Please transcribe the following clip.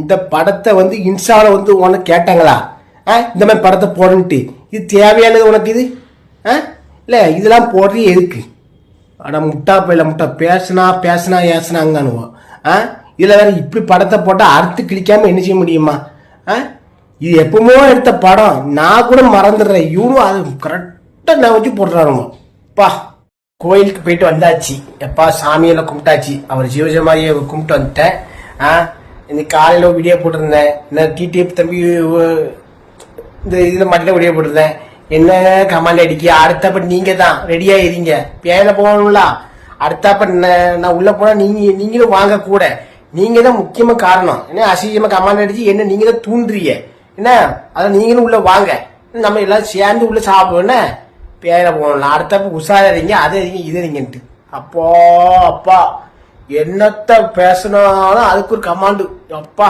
இந்த படத்தை வந்து இன்ஸ்டால வந்து உனக்கு கேட்டாங்களா? ஆ? இந்த மாதிரி படத்தை போடன்ட்டு. இது தேவையானது உனக்கு இது? ஆ? இல்லை இதெல்லாம் போடுறது எதுக்கு? ஆனால் முட்டா பையில முட்டா பேசுனா பேசுனா ஏசுனாங்கன்னுவோம் ஆ? இதில் வேற இப்படி படத்தை போட்டால் அறுத்து கிழிக்காமல் என்ன செய்ய முடியுமா? ஆ? இது எப்பவுமோ எடுத்த படம். நான் கூட மறந்துடுறேன். இவனும் அது கரெக்டாக நான் வச்சு போடுறானுங்க பா. கோயிலுக்கு போயிட்டு வந்தாச்சு. எப்பா சாமியெல்லாம் கும்பிட்டாச்சு. அவர் ஜீவஜமாரியை கும்பிட்டு வந்துட்டேன். ஆ? இன்னைக்கு காலையில் வீடியோ போட்டிருந்தேன். நான் டிடிஎஃப் தம்பி இந்த இதில் மட்டும் வீடியோ போட்டிருந்தேன். என்ன கமாண்ட் அடிக்க அடுத்தப்ப நீங்க தான் ரெடியா இருங்க பேன போகணும்ல. அடுத்தப்ப நான் உள்ளே உள்ள போனா நீங்க நீங்களும் வாங்க கூட. நீங்க தான் முக்கியமா காரணம். என்ன அசிங்கமா கமாண்ட் அடிச்சு என்ன நீங்க தான் தூண்டுறீங்க. என்ன அதான் நீங்களும் உள்ள வாங்க. நம்ம எல்லாம் சேர்ந்து உள்ள சாப்பிடுவோம். பேர போகணும் அடுத்தப்ப உஷாரிங்க அதை இருங்க இது அப்போ அப்பா. என்னத்த பேசினாலும் அதுக்கு ஒரு கமாண்டு அப்பா